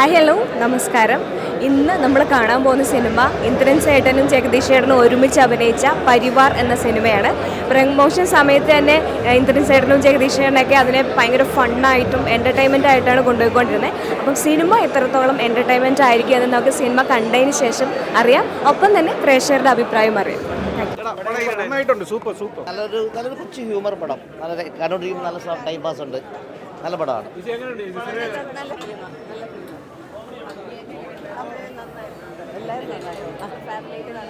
Hi hello നമസ്കാരം. ഇന്ന് നമ്മൾ കാണാൻ പോകുന്ന സിനിമ ഇന്ദ്രൻ ചേട്ടനും ജഗദീഷ് ചേട്ടനും ഒരുമിച്ച് അഭിനയിച്ച പരിവാർ എന്ന സിനിമയാണ്. പ്രമോഷൻ സമയത്ത് തന്നെ ഇന്ദ്രൻ ചേട്ടനും ജഗദീഷ് ചേട്ടനൊക്കെ അതിനെ ഭയങ്കര ഫണ്ണായിട്ടും എന്റർടൈൻമെന്റ് ആയിട്ടാണ് കൊണ്ടുപോയിക്കൊണ്ടിരുന്നത് അപ്പം സിനിമ എത്രത്തോളം എന്റർടൈൻമെന്റ് ആയിരിക്കും എന്ന് നമുക്ക് സിനിമ കണ്ടതിന് ശേഷം അറിയാം. ഒപ്പം തന്നെ പ്രേക്ഷകരുടെ അഭിപ്രായം അറിയാം. നന്നായിട്ടുണ്ട്. Super super. നല്ലൊരു നല്ലൊരു കൊച്ചു ഹ്യൂമർ പടം. നല്ല കണ്ടോണ്ടിരിക്കുമ്പോൾ നല്ല ടൈം പാസ് ഉണ്ട്. നല്ല പടമാണ്.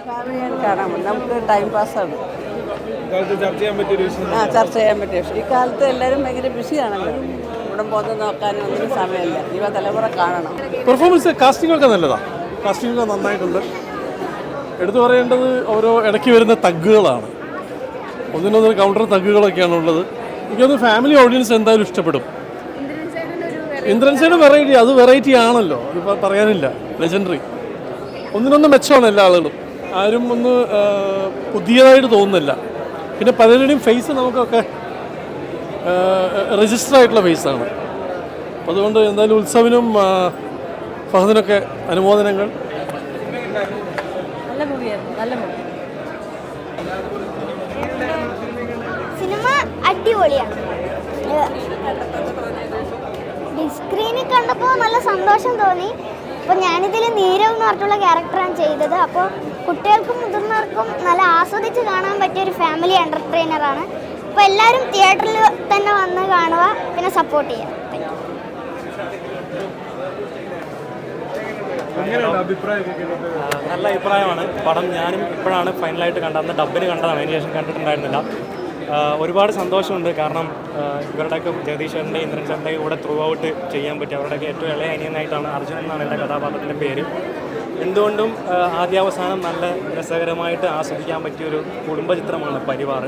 ഫാമിലിയായിട്ട് കാണാൻ പറ്റും. നമുക്ക് ടൈം പാസ്സാണ് കാലത്ത് ചർച്ച ചെയ്യാൻ ആ ചർച്ച ചെയ്യാൻ പറ്റിയ വിഷയം. ഈ കാലത്ത് എല്ലാവരും ഭയങ്കര ബിസിയാണല്ലോ ഇവിടെ പോകുന്നത് നോക്കാനും ഒന്നും സമയമില്ല. യുവ തലമുറ കാണണം. പെർഫോമൻസ് കാസ്റ്റിംഗ് ഒക്കെ നല്ലതാണ് കാസ്റ്റിംഗ് ഒക്കെ നന്നായിട്ടുണ്ട്. എടുത്തു പറയേണ്ടത് ഓരോ ഇടയ്ക്ക് വരുന്ന തഗ്ഗുകളാണ്. ഒന്നിനൊന്ന് കൗണ്ടർ തഗ്ഗുകളൊക്കെയാണ് ഉള്ളത്. എനിക്കൊന്ന് ഫാമിലി ഓഡിയൻസ് എന്തായാലും ഇഷ്ടപ്പെടും. ഇന്ദ്രൻ സൈഡ് വെറൈറ്റി അത് വെറൈറ്റി ആണല്ലോ. അതിപ്പോൾ പറയാനില്ല. ലെജൻഡറി ഒന്നിനൊന്ന് മെച്ചമാണ് എല്ലാ ആളുകളും. ആരും ഒന്ന് പുതിയതായിട്ട് തോന്നുന്നില്ല. പിന്നെ പലരുടെയും ഫേസ് നമുക്കൊക്കെ രജിസ്റ്റർ ആയിട്ടുള്ള ഫേസാണ് അപ്പോൾ അതുകൊണ്ട് എന്തായാലും ഉത്സവിനും ഫഹദിനൊക്കെ അനുമോദനങ്ങൾ. നല്ല മൂവിയായിരുന്നു നല്ല മൂവി സിനിമ അടിപൊളിയാണ്. സ്ക്രീനിൽ കണ്ടപ്പോൾ നല്ല സന്തോഷം തോന്നി. അപ്പോൾ ഞാനിതിൽ നീരവ് എന്ന് പറഞ്ഞിട്ടുള്ള ക്യാരക്ടറാണ് ചെയ്തത്. അപ്പോൾ കുട്ടികൾക്കും മുതിർന്നവർക്കും നല്ല ആസ്വദിച്ച് കാണാൻ പറ്റിയ ഒരു ഫാമിലി എന്റർടൈനറാണ് അപ്പോൾ എല്ലാവരും തിയേറ്ററിൽ തന്നെ വന്ന് കാണുക പിന്നെ സപ്പോർട്ട് ചെയ്യുക. നല്ല അഭിപ്രായമാണ്. പടം ഞാനും ഇപ്പോഴാണ് ഫൈനലായിട്ട് കണ്ടത്. അന്ന് ഡബിന് കണ്ടതാണ്. അതിന് ശേഷം കണ്ടിട്ടുണ്ടായിരുന്നില്ല. ഒരുപാട് സന്തോഷമുണ്ട്. കാരണം ഇവരുടെയൊക്കെ ജഗദീഷ് ചേട്ടന്റെ കൂടെ ത്രൂ ഔട്ട് ചെയ്യാൻ പറ്റി അവരുടെയൊക്കെ ഏറ്റവും ഇളയ അനിയനായിട്ടാണ് അർജുനൻ എന്നാണ് എന്റെ കഥാപാത്രത്തിന്റെ പേര്. എന്തുകൊണ്ടും ആദ്യാവസാനം നല്ല രസകരമായിട്ട് ആസ്വദിക്കാൻ പറ്റിയൊരു കുടുംബ ചിത്രമാണ് പരിവാർ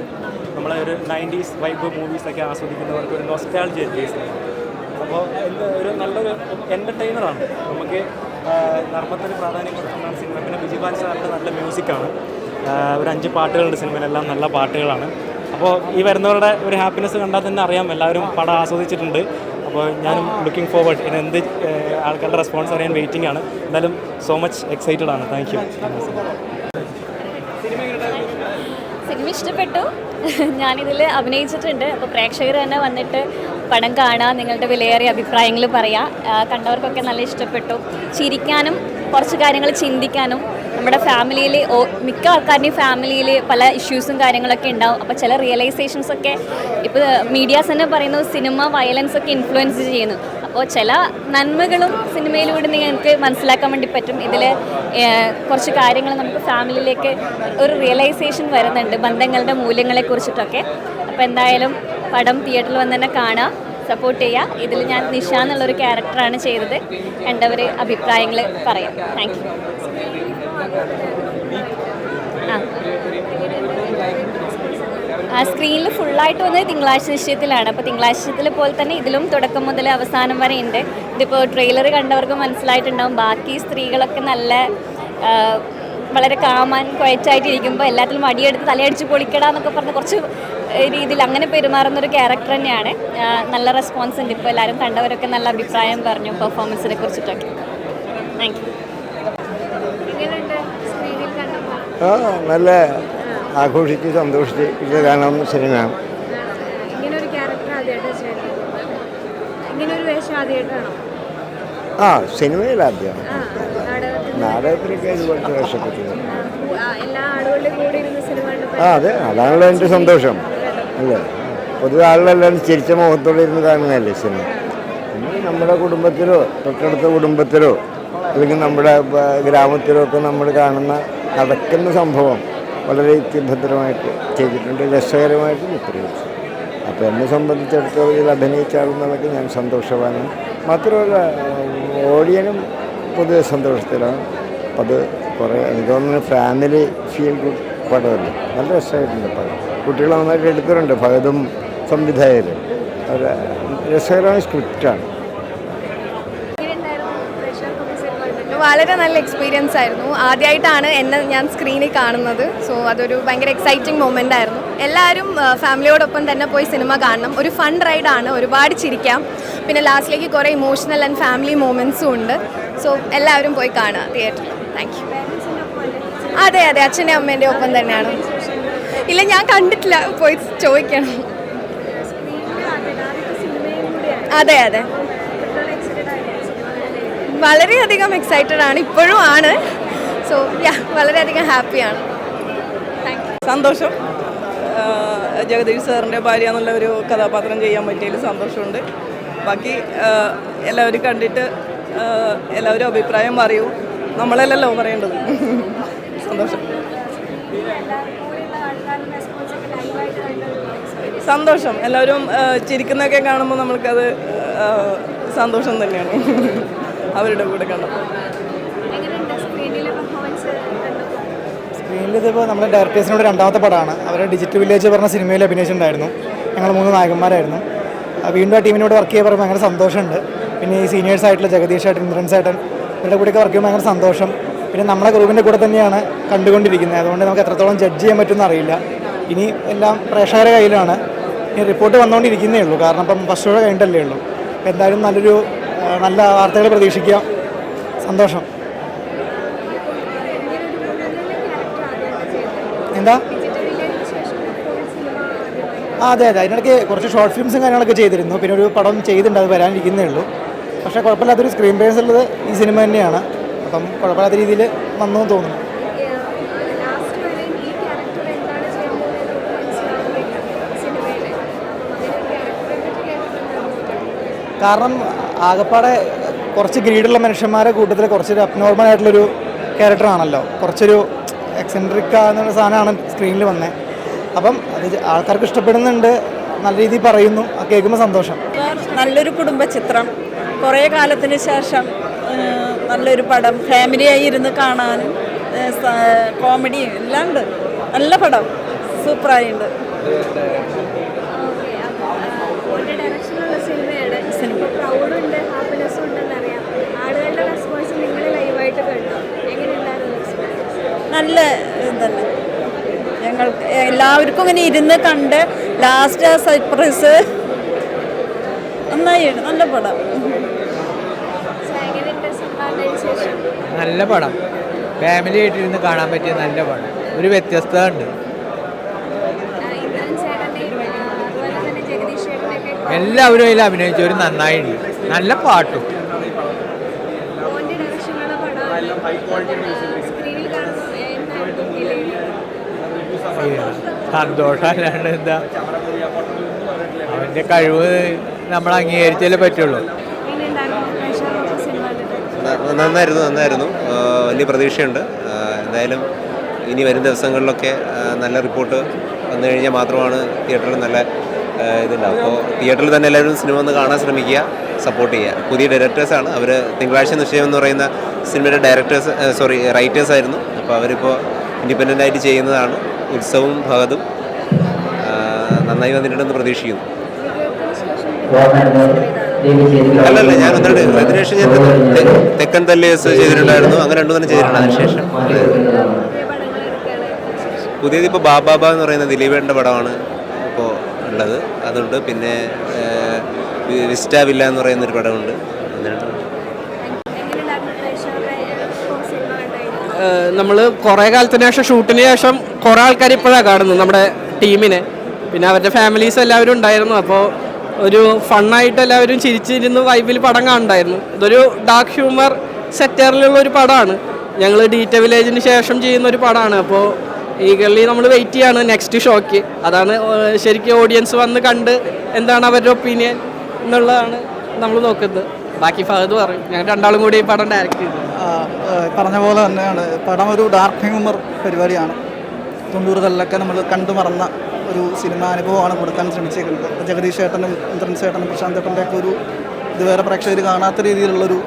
നമ്മളെ ഒരു നയന്റീസ് വൈബ് മൂവീസൊക്കെ ആസ്വദിക്കുന്നവർക്ക് ഒരു നൊസ്റ്റാൾജിയ കേസ് അപ്പോൾ എന്ത് ഒരു നല്ലൊരു എന്റർടൈനറാണ് നമുക്ക് നർമ്മത്തിന് പ്രാധാന്യം കൊടുക്കുന്ന സിനിമ. പിന്നെ ബാൽ സാറിന്റെ നല്ല മ്യൂസിക്കാണ് ഒരു അഞ്ച് പാട്ടുകളുണ്ട് സിനിമയിലെല്ലാം നല്ല പാട്ടുകളാണ്. അപ്പോൾ ഈ വരുന്നവരുടെ ഒരു ഹാപ്പിനെസ് കണ്ടാൽ തന്നെ അറിയാം. എല്ലാവരും പടം ആസ്വദിച്ചിട്ടുണ്ട്. അപ്പോൾ ഞാനും ലുക്കിംഗ് ഫോർവേഡ് ഇനി എന്ത് ആൾക്കാരുടെ റെസ്പോൺസ് അറിയാൻ വെയിറ്റിംഗ് ആണ്. എന്തായാലും സോ മച്ച് എക്സൈറ്റഡ് ആണ്. താങ്ക് യു സിനിമ ഇഷ്ടപ്പെട്ടു. ഞാനിതിൽ അഭിനയിച്ചിട്ടുണ്ട്. അപ്പോൾ പ്രേക്ഷകർ തന്നെ വന്നിട്ട് പടം കാണുക നിങ്ങളുടെ വിലയേറിയ അഭിപ്രായങ്ങൾ പറയാം. കണ്ടവർക്കൊക്കെ നല്ല ഇഷ്ടപ്പെട്ടു. ചിരിക്കാനും കുറച്ച് കാര്യങ്ങൾ ചിന്തിക്കാനും നമ്മുടെ ഫാമിലിയിൽ മിക്ക ആൾക്കാരുടെയും ഫാമിലിയിൽ പല ഇഷ്യൂസും കാര്യങ്ങളൊക്കെ ഉണ്ടാവും. അപ്പോൾ ചില റിയലൈസേഷൻസ് ഒക്കെ ഇപ്പോൾ മീഡിയാസ് തന്നെ പറയുന്നത് സിനിമ വയലൻസ് ഒക്കെ ഇൻഫ്ലുവൻസ് ചെയ്യുന്നു. അപ്പോൾ ചില നന്മകളും സിനിമയിലൂടെ നിങ്ങൾക്ക് മനസ്സിലാക്കാൻ വേണ്ടി പറ്റും. ഇതിൽ കുറച്ച് കാര്യങ്ങൾ നമുക്ക് ഫാമിലിയിലേക്ക് ഒരു റിയലൈസേഷൻ വരുന്നുണ്ട് ബന്ധങ്ങളുടെ മൂല്യങ്ങളെ കുറിച്ചിട്ടൊക്കെ. അപ്പോൾ എന്തായാലും പടം തിയേറ്ററിൽ വന്ന് തന്നെ കാണാം സപ്പോർട്ട് ചെയ്യുക. ഇതിൽ ഞാൻ നിഷ എന്നുള്ളൊരു ക്യാരക്ടറാണ് ചെയ്തത്. കണ്ടവർ അഭിപ്രായങ്ങൾ പറയാം. താങ്ക് ആ സ്ക്രീനിൽ ഫുള്ളായിട്ട് വന്നത് തിങ്കളാഴ്ച നിശ്ചയത്തിലാണ്. അപ്പോൾ തിങ്കളാഴ്ച നിശ്ചയത്തിൽ പോലെ തന്നെ ഇതിലും തുടക്കം മുതൽ അവസാനം വരെ ഉണ്ട് ഇതിപ്പോൾ ട്രെയിലർ കണ്ടവർക്ക് മനസ്സിലായിട്ടുണ്ടാവും. ബാക്കി സ്ത്രീകളൊക്കെ നല്ല വളരെ കാമാൻ ക്വയറ്റായിട്ടിരിക്കുമ്പോൾ എല്ലാത്തിലും അടിയെടുത്ത് തലയടിച്ച് പൊളിക്കടാന്നൊക്കെ പറഞ്ഞ് കുറച്ച് രീതിയിൽ അങ്ങനെ പെരുമാറുന്ന ഒരു ക്യാരക്ടർ തന്നെയാണ് നല്ല റെസ്പോൺസ് ഉണ്ട്. ഇപ്പോൾ എല്ലാവരും കണ്ടവരൊക്കെ നല്ല അഭിപ്രായം പറഞ്ഞു പെർഫോമൻസിനെ കുറിച്ചിട്ടൊക്കെ. താങ്ക് യു ആ നല്ല ആഘോഷിച്ച് സന്തോഷിച്ച് ഇത് കാണാം സിനിമ. ആ സിനിമയിൽ ആദ്യം. നാടകത്തിലൊക്കെ ഇതുപോലത്തെ വേഷപ്പെട്ടത് ആ, അതെ അതാണല്ലോ എന്റെ സന്തോഷം. അല്ലേ? പൊതുവെ ആളുകളെല്ലാവരും ചിരിച്ച മുഖത്തോടെ ഇരുന്ന് കാണുന്നതല്ലേ സിനിമ. പിന്നെ നമ്മുടെ കുടുംബത്തിലോ തൊട്ടടുത്ത കുടുംബത്തിലോ അല്ലെങ്കിൽ നമ്മുടെ ഗ്രാമത്തിലോ ഒക്കെ നമ്മൾ കാണുന്ന നടക്കുന്ന സംഭവം വളരെ യുക്തിഭദ്രമായിട്ട് ചെയ്തിട്ടുണ്ട്. രസകരമായിട്ട് ചിത്രീകരിച്ചു. അപ്പോൾ എന്നെ സംബന്ധിച്ചിടത്തോളം ഇതിൽ അഭിനയിച്ച ആളെന്നുള്ളതൊക്കെ ഞാൻ സന്തോഷവാനാണ്. മാത്രമല്ല ഓഡിയനും പൊതുവെ സന്തോഷത്തിലാണ്. അത് കുറേ എനിക്ക് തോന്നുന്നു ഫാമിലി ഫീൽ ഗുഡ് പടമല്ലേ? നല്ല രസമായിട്ടുണ്ട് പടം. കുട്ടികൾ നന്നായിട്ട് എടുക്കാറുണ്ട് ഭഗതും സംവിധായകർ രസകരമായ സ്ക്രിപ്റ്റാണ്. വളരെ നല്ല എക്സ്പീരിയൻസ് ആയിരുന്നു. ആദ്യമായിട്ടാണ് എന്നെ ഞാൻ സ്ക്രീനിൽ കാണുന്നത്. സോ അതൊരു ഭയങ്കര എക്സൈറ്റിംഗ് മൊമെന്റ് ആയിരുന്നു. എല്ലാവരും ഫാമിലിയോടൊപ്പം തന്നെ പോയി സിനിമ കാണണം. ഒരു ഫൺ റൈഡാണ് ഒരുപാട് ചിരിക്കാം. പിന്നെ ലാസ്റ്റിലേക്ക് കുറേ ഇമോഷണൽ ആൻഡ് ഫാമിലി മൂമെന്റ്സും ഉണ്ട്. സോ എല്ലാവരും പോയി കാണുക. തിയേറ്ററിൽ താങ്ക് യു അതെ അതെ. അച്ഛന്റെ അമ്മേന്റെ ഒപ്പം തന്നെയാണ്. ഇല്ല ഞാൻ കണ്ടിട്ടില്ല. പോയി ചോദിക്കണം. അതെ അതെ. വളരെയധികം എക്സൈറ്റഡ് ആണ് ഇപ്പോഴും ആണ്. സോ യാ വളരെയധികം ഹാപ്പിയാണ് സന്തോഷം. ജഗദീഷ് സാറിന്റെ ഭാര്യ എന്നുള്ള ഒരു കഥാപാത്രം ചെയ്യാൻ പറ്റിയതിൽ സന്തോഷമുണ്ട്. ബാക്കി എല്ലാവരും കണ്ടിട്ട് എല്ലാവരും അഭിപ്രായം പറയൂ നമ്മളല്ലല്ലോ പറയേണ്ടത്. സന്തോഷം. സന്തോഷം. എല്ലാവരും ചിരിക്കുന്നതൊക്കെ കാണുമ്പോൾ നമ്മൾക്കത് സന്തോഷം തന്നെയാണ്. അവരുടെ കൂടെ കണ്ടപ്പോൾ സ്ക്രീനിൽ ഇതിപ്പോൾ നമ്മുടെ ഡയറക്ടേഴ്സിനോട് രണ്ടാമത്തെ പടമാണ്. അവർ ഡിജിറ്റൽ വില്ലേജ് പറഞ്ഞ സിനിമയിൽ അഭിനയിച്ചിട്ടുണ്ടായിരുന്നു ഞങ്ങൾ മൂന്ന് നായകന്മാരായിരുന്നു. വീണ്ടും ആ ടീമിനോട് വർക്ക് ചെയ്യാൻ പറയുമ്പോൾ ഭയങ്കര സന്തോഷമുണ്ട്. പിന്നെ ഈ സീനിയേഴ്സ് ആയിട്ടുള്ള ജഗദീഷ് ആയിട്ട് ഇന്ദ്രൻസ് ആയിട്ടും ഇവരുടെ കൂടെയൊക്കെ വർക്ക് ചെയ്യുമ്പോൾ ഭയങ്കര സന്തോഷം. പിന്നെ നമ്മുടെ ഗ്രൂപ്പിന്റെ കൂടെ തന്നെയാണ് കണ്ടുകൊണ്ടിരിക്കുന്നത്. അതുകൊണ്ട് നമുക്ക് എത്രത്തോളം ജഡ്ജ് ചെയ്യാൻ പറ്റുമെന്ന് അറിയില്ല. ഇനി എല്ലാം പ്രേക്ഷകരുടെ കയ്യിലാണ്. ഇനി റിപ്പോർട്ട് വന്നുകൊണ്ടിരിക്കുന്നേ ഉള്ളൂ. കാരണം ഇപ്പം ഫസ്റ്റ് ഷോ കഴിഞ്ഞിട്ടല്ലേ ഉള്ളൂ. എന്തായാലും നല്ലൊരു നല്ല വാർത്തകൾ പ്രതീക്ഷിക്കാം സന്തോഷം. എന്താ? ആ അതെ അതെ. അതിനിടയ്ക്ക് കുറച്ച് ഷോർട്ട് ഫിലിംസും കാര്യങ്ങളൊക്കെ ചെയ്തിരുന്നു. പിന്നെ ഒരു പടം ചെയ്തിട്ടുണ്ട് അത് വരാനിരിക്കുന്നേ ഉള്ളൂ. പക്ഷേ കുഴപ്പമില്ലാത്തൊരു സ്ക്രീൻ പേഴ്സ് ഉള്ളത് ഈ സിനിമ തന്നെയാണ്. അപ്പം കുഴപ്പമില്ലാത്ത രീതിയിൽ വന്നു തോന്നുന്നു. കാരണം ആകപ്പാടെ കുറച്ച് ഗ്രീഡുള്ള മനുഷ്യന്മാരെ കൂട്ടത്തിൽ കുറച്ചൊരു അബ്നോർമൽ ആയിട്ടുള്ളൊരു ക്യാരക്ടറാണല്ലോ കുറച്ചൊരു എക്സെൻട്രിക് എന്നുള്ള സാധനമാണ് സ്ക്രീനിൽ വന്നത് അപ്പം അത് ആൾക്കാർക്ക് ഇഷ്ടപ്പെടുന്നുണ്ട് നല്ല രീതിയിൽ പറയുന്നു ആ കേൾക്കുമ്പോൾ സന്തോഷം നല്ലൊരു കുടുംബ ചിത്രം കുറേ കാലത്തിന് ശേഷം നല്ലൊരു പടം ഫാമിലിയായി ഇരുന്ന് കാണാനും കോമഡിയും എല്ലാം ഉണ്ട് നല്ല പടം സൂപ്പറായിട്ടുണ്ട് ഡയറക്ഷനുള്ള ഹാപ്പിനെസ്സും ഉണ്ടെന്ന് അറിയാം ആളുകളുടെ റെസ്പോൺസ് നിങ്ങൾ ലൈവായിട്ട് കണ്ടു? എങ്ങനെയുണ്ടായിരുന്നു നല്ല ഇതല്ല. ഞങ്ങൾ എല്ലാവർക്കും ഇങ്ങനെ ഇരുന്ന് കണ്ട് ലാസ്റ്റ് സർപ്രൈസ് നന്നായി നല്ല പടം. നല്ല പടം. ഫാമിലി ആയിട്ടിരുന്ന് കാണാൻ പറ്റിയ നല്ല പടം. ഒരു വ്യത്യസ്തത ഉണ്ട് ഇന്ദ്രൻ ചേട്ടന്റെയും അതുപോലെ തന്നെ ജഗദീഷ് ചേട്ടന്റെയൊക്കെ എല്ലാവരും അതിൽ അഭിനയിച്ചവർ നന്നായിട്ടുണ്ട് നല്ല പാട്ടും. സന്തോഷമല്ലാണ്ട് എന്താ? അവന്റെ കഴിവ് നമ്മൾ അംഗീകരിച്ചാലേ പറ്റുള്ളൂ. നന്നായിരുന്നു നന്നായിരുന്നു. വലിയ പ്രതീക്ഷയുണ്ട്. എന്തായാലും ഇനി വരും ദിവസങ്ങളിലൊക്കെ നല്ല റിപ്പോർട്ട് വന്നു കഴിഞ്ഞാൽ മാത്രമാണ് തിയേറ്ററിൽ നല്ല ഇതുണ്ടാവും അപ്പോൾ തിയേറ്ററിൽ തന്നെ എല്ലാവരും സിനിമ ഒന്ന് കാണാൻ ശ്രമിക്കുക സപ്പോർട്ട് ചെയ്യുക. പുതിയ ഡയറക്ടേഴ്സാണ് അവർ തിങ്കളാഴ്ച നിശ്ചയം എന്ന് പറയുന്ന സിനിമയുടെ ഡയറക്ടേഴ്സ് സോറി റൈറ്റേഴ്സ് ആയിരുന്നു. അപ്പോൾ അവരിപ്പോൾ ഇൻഡിപെൻഡന്റ് ആയിട്ട് ചെയ്യുന്നതാണ്. ഉത്സവവും ഭഗതും നന്നായി വന്നിട്ടുണ്ടെന്ന് പ്രതീക്ഷിക്കുന്നു. അല്ലല്ല ഞാൻ ഒന്നുകൂടെ അതിനുശേഷം ഞാൻ തെക്കൻ തല്ലേസ് ചെയ്തിട്ടുണ്ടായിരുന്നു. അങ്ങനെ രണ്ടു തന്നെ ചെയ്തിട്ടുണ്ട് അതിനുശേഷം. പുതിയത് ഇപ്പോൾ ബാബാബ എന്ന് പറയുന്ന ദിലീപേന്റെ പടമാണ്. ഉള്ളത്. അതുണ്ട്. പിന്നെ വിസ്റ്റാവില്ല വിസ്റ്റ വില്ല എന്ന് പറയുന്ന ഒരു പടമുണ്ട് നമ്മൾ കുറേ കാലത്തിന് ശേഷം ഷൂട്ടിന് ശേഷം കുറേ ആൾക്കാർ ഇപ്പോഴാണ് കാണുന്നത് നമ്മുടെ ടീമിനെ. പിന്നെ അവരുടെ ഫാമിലീസ് എല്ലാവരും ഉണ്ടായിരുന്നു. അപ്പോൾ ഒരു ഫണ്ണായിട്ട് എല്ലാവരും ചിരിച്ചിരുന്ന് വൈബിൽ പടം കാണുണ്ടായിരുന്നു. ഇതൊരു ഡാർക്ക് ഹ്യൂമർ സെറ്ററിലുള്ള ഒരു പടമാണ് ഞങ്ങൾ ഡീറ്റ വില്ലേജിന് ശേഷം ചെയ്യുന്ന ഒരു പടമാണ് അപ്പോൾ ഈഗർലി നമ്മൾ വെയിറ്റ് ചെയ്യാണ് നെക്സ്റ്റ് ഷോക്ക് അതാണ് ശരിക്കും ഓഡിയൻസ് വന്ന് കണ്ട് എന്താണ് അവരുടെ ഒപ്പീനിയൻ എന്നുള്ളതാണ് നമ്മൾ നോക്കുന്നത്. ബാക്കി ഫഹദ് പറയും. ഞങ്ങൾ രണ്ടാളും കൂടി ഈ പടം ഡയറക്റ്റ് ചെയ്തു. പറഞ്ഞ പോലെ തന്നെയാണ്. പടം ഒരു ഡാർക്ക് ഹ്യൂമർ പരിപാടിയാണ്. തൊണ്ണൂറുകളിലൊക്കെ നമ്മൾ കണ്ടു മറന്ന ഒരു സിനിമ അനുഭവമാണ് കൊടുക്കാൻ ശ്രമിച്ചേക്കുന്നത്. ജഗദീഷ് ചേട്ടനും ഇന്ദ്രൻ ചേട്ടനും പ്രശാന്ത് ചേട്ടന്റെ ഒക്കെ ഒരു ഇതുവരെ പ്രേക്ഷകർ കാണാത്ത രീതിയിലുള്ളൊരു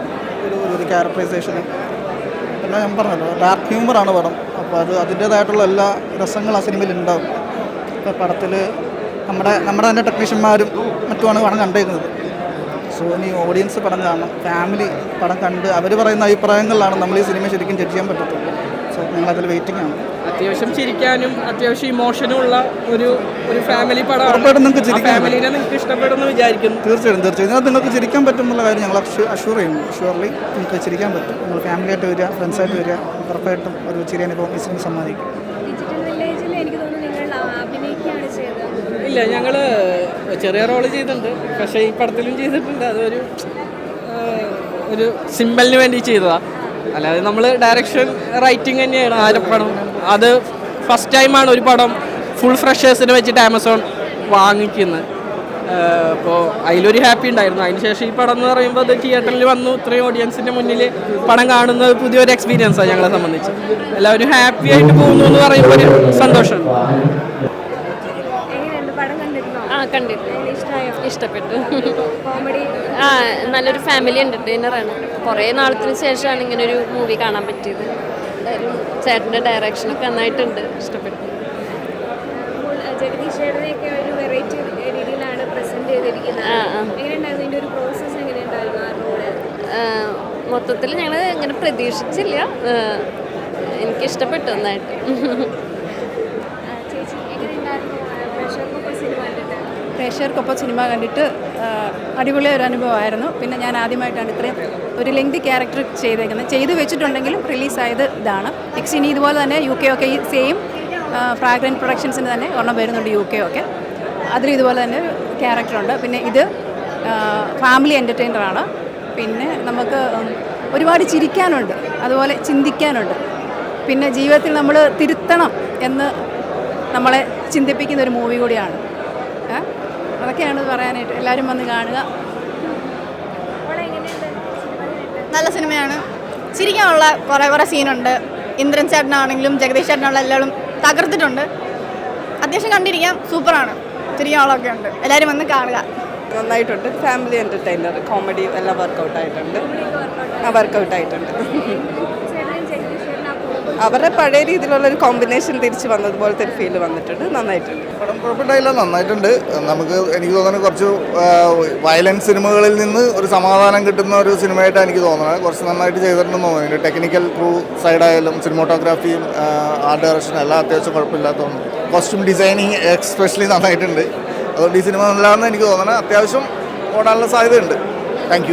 ഒരു ഒരു ക്യാരക്ടറൈസേഷനും പിന്നെ ഞാൻ പറഞ്ഞല്ലോ ഡാർക്ക് ഹ്യൂമറാണ് പടം. അപ്പോൾ അത് അതിന്റേതായിട്ടുള്ള എല്ലാ രസങ്ങളും ആ സിനിമയിൽ ഉണ്ടാവും. ഇപ്പോൾ പടത്തിൽ നമ്മുടെ നമ്മുടെ തന്നെ ടെക്നീഷ്യന്മാരും മറ്റുമാണ് പടം കണ്ടേക്കുന്നത് സോ ഇനി ഓഡിയൻസ് പടം കാണണം. ഫാമിലി പടം കണ്ട് അവർ പറയുന്ന അഭിപ്രായങ്ങളിലാണ് നമ്മൾ ഈ സിനിമ ശരിക്കും ജഡ്ജ് ചെയ്യാൻ പറ്റത്തുള്ളൂ. സോ ഞങ്ങളതിൽ വെയിറ്റിംഗ് ആണ്. അത്യാവശ്യം ചിരിക്കാനും അത്യാവശ്യം ഇമോഷനും ഉള്ള ഒരു ഒരു ഫാമിലി പടം പടമാണ് നിങ്ങൾക്ക് ചിരിക്കാൻ ഫാമിലിനെ നിങ്ങൾക്ക് ഇഷ്ടപ്പെടുമെന്ന് വിചാരിക്കുന്നു. തീർച്ചയായും തീർച്ചയായും ഇതിനകത്ത് നിങ്ങൾക്ക് ചിരിക്കാൻ പറ്റും എന്നുള്ള കാര്യം ഞങ്ങൾ അഷ്യൂർ ചെയ്യുന്നു. ഷുവർലി നിങ്ങൾക്ക് ചിരിക്കാൻ പറ്റും. നിങ്ങൾ ഫാമിലിയായിട്ട് വരിക ഫ്രണ്ട്സായിട്ട് വരിക ഉറപ്പായിട്ടും ഒരു ചിരി അനുഭവം ഈ സിനിമ സമ്മാനിക്കും. ഡിജിറ്റൽ വില്ലേജിൽ എനിക്ക് തോന്നുന്നു നിങ്ങൾ അഭിനയിക്കുകയാണ് ചെയ്തത്. ഇല്ല ഞങ്ങൾ ചെറിയ റോൾ ചെയ്തിട്ടുണ്ട്. പക്ഷേ ഈ പടത്തിലും ചെയ്തിട്ടുണ്ട്. അതൊരു ഒരു സിമ്പലിന് വേണ്ടി ചെയ്തതാ. അല്ലാതെ നമ്മൾ ഡയറക്ഷൻ റൈറ്റിംഗ് തന്നെയാണ് ആരപ്പണം അത് ഫസ്റ്റ് ടൈമാണ് ഒരു പടം ഫുൾ ഫ്രഷേഴ്സിനെ വെച്ചിട്ട് ആമസോൺ വാങ്ങിക്കുന്നത്. അപ്പോൾ അതിലൊരു ഹാപ്പി ഉണ്ടായിരുന്നു. അതിനുശേഷം ഈ പടം എന്ന് പറയുമ്പോൾ അത് തിയേറ്ററിൽ വന്നു. ഇത്രയും ഓഡിയൻസിന്റെ മുന്നിൽ പടം കാണുന്നത് പുതിയൊരു എക്സ്പീരിയൻസാണ് ഞങ്ങളെ സംബന്ധിച്ച്. എല്ലാവരും ഹാപ്പി ആയിട്ട് പോകുന്നു എന്ന് പറയുമ്പോൾ ഒരു സന്തോഷമുണ്ട് പടം ആ എങ്ങനെ ഇഷ്ടപ്പെട്ടു. കോമഡി ആ നല്ലൊരു ഫാമിലി എന്റർടൈനറാണ് കുറേ നാളത്തിന് ശേഷമാണ് ഇങ്ങനെ ഒരു മൂവി കാണാൻ പറ്റിയത്. ചേട്ടന്റെ ഡയറക്ഷനൊക്കെ നന്നായിട്ടുണ്ട്. ഇഷ്ടപ്പെട്ടു. ഒരു വെറൈറ്റി രീതിയിലാണ് പ്രസന്റ് ചെയ്തിരിക്കുന്നത്. എങ്ങനെയുണ്ടായിരുന്നു? ഒരു പ്രോസസ്സ് എങ്ങനെയുണ്ടായിരുന്നു ആ റോൾ മൊത്തത്തിൽ ഞങ്ങൾ ഇങ്ങനെ പ്രതീക്ഷിച്ചില്ല. എനിക്കിഷ്ടപ്പെട്ടു നന്നായിട്ട് ചേച്ചി എങ്ങനെയുണ്ടായിരുന്നു പ്രേക്ഷകർക്കൊക്കെ സിനിമ കണ്ടിട്ട് പ്രേക്ഷകർക്കൊപ്പം സിനിമ കണ്ടിട്ട് അടിപൊളി ഒരു അനുഭവമായിരുന്നു. പിന്നെ ഞാൻ ആദ്യമായിട്ടാണ് ഇത്രയും ഒരു ലെങ്തി ക്യാരക്ടർ ചെയ്തേക്കുന്നത്. ചെയ്തു വെച്ചിട്ടുണ്ടെങ്കിലും റിലീസായത് ഇതാണ്. നെക്സ്റ്റ് ഇനി ഇതുപോലെ തന്നെ യു കെ ഒക്കെ ഈ സെയിം ഫ്രാഗ്രൻ പ്രൊഡക്ഷൻസിന് തന്നെ ഒരെണ്ണം വരുന്നുണ്ട് യു കെ ഒക്കെ. അതിലും ഇതുപോലെ തന്നെ ഒരു ക്യാരക്ടറുണ്ട് പിന്നെ ഇത് ഫാമിലി എന്റർടൈനറാണ് പിന്നെ നമുക്ക് ഒരുപാട് ചിരിക്കാനുണ്ട്. അതുപോലെ ചിന്തിക്കാനുണ്ട്. പിന്നെ ജീവിതത്തിൽ നമ്മൾ തിരുത്തണം എന്ന് നമ്മളെ ചിന്തിപ്പിക്കുന്ന ഒരു മൂവി കൂടിയാണ്? അതൊക്കെയാണ് പറയാനായിട്ട് എല്ലാവരും വന്ന് കാണുക. നല്ല സിനിമയാണ്. ചിരിക്കാനുള്ള കുറേ കുറേ സീനുണ്ട്. ഇന്ദ്രൻ ചേട്ടനാണെങ്കിലും ജഗദീഷ് ചേട്ടനുള്ള എല്ലാവരും തകർത്തിട്ടുണ്ട്. അത്യാവശ്യം കണ്ടിരിക്കാം. സൂപ്പറാണ്. ചിരിക്കാനുള്ളതൊക്കെ ഉണ്ട്. എല്ലാവരും വന്ന് കാണുക. നന്നായിട്ടുണ്ട്. ഫാമിലി എന്റർടൈനർ കോമഡി എല്ലാം വർക്കൗട്ട് ആയിട്ടുണ്ട്. വർക്കൗട്ട് ആയിട്ടുണ്ട് ചേട്ടനും ജഗദീഷ് ചേട്ടനും ആ combo അവരുടെ പഴയ രീതിയിലുള്ള ഒരു കോമ്പിനേഷൻ തിരിച്ച് വന്നതുപോലത്തെ ഒരു ഫീൽ വന്നിട്ടുണ്ട്. നന്നായിട്ടുണ്ട്. പടം കുഴപ്പമില്ല നന്നായിട്ടുണ്ട്. നമുക്ക് എനിക്ക് തോന്നുന്നത് കുറച്ച് വയലൻസ് സിനിമകളിൽ നിന്ന് ഒരു സമാധാനം കിട്ടുന്ന ഒരു സിനിമയായിട്ടാണ് എനിക്ക് തോന്നുന്നത്. കുറച്ച് നന്നായിട്ട് ചെയ്തിട്ടുണ്ടെന്ന് തോന്നുന്നു. ടെക്നിക്കൽ ക്രൂ സൈഡായാലും സിനിമോട്ടോഗ്രാഫിയും ആർട്ട് ഡയറക്ഷൻ എല്ലാം അത്യാവശ്യം കുഴപ്പമില്ലാത്ത കോസ്റ്റ്യൂം ഡിസൈനിങ് എക്സ്പെഷ്യലി നന്നായിട്ടുണ്ട്. അതുകൊണ്ട് ഈ സിനിമ നല്ലതാണെന്ന് എനിക്ക് തോന്നുന്നത് അത്യാവശ്യം ഓടാനുള്ള സാധ്യതയുണ്ട്. താങ്ക്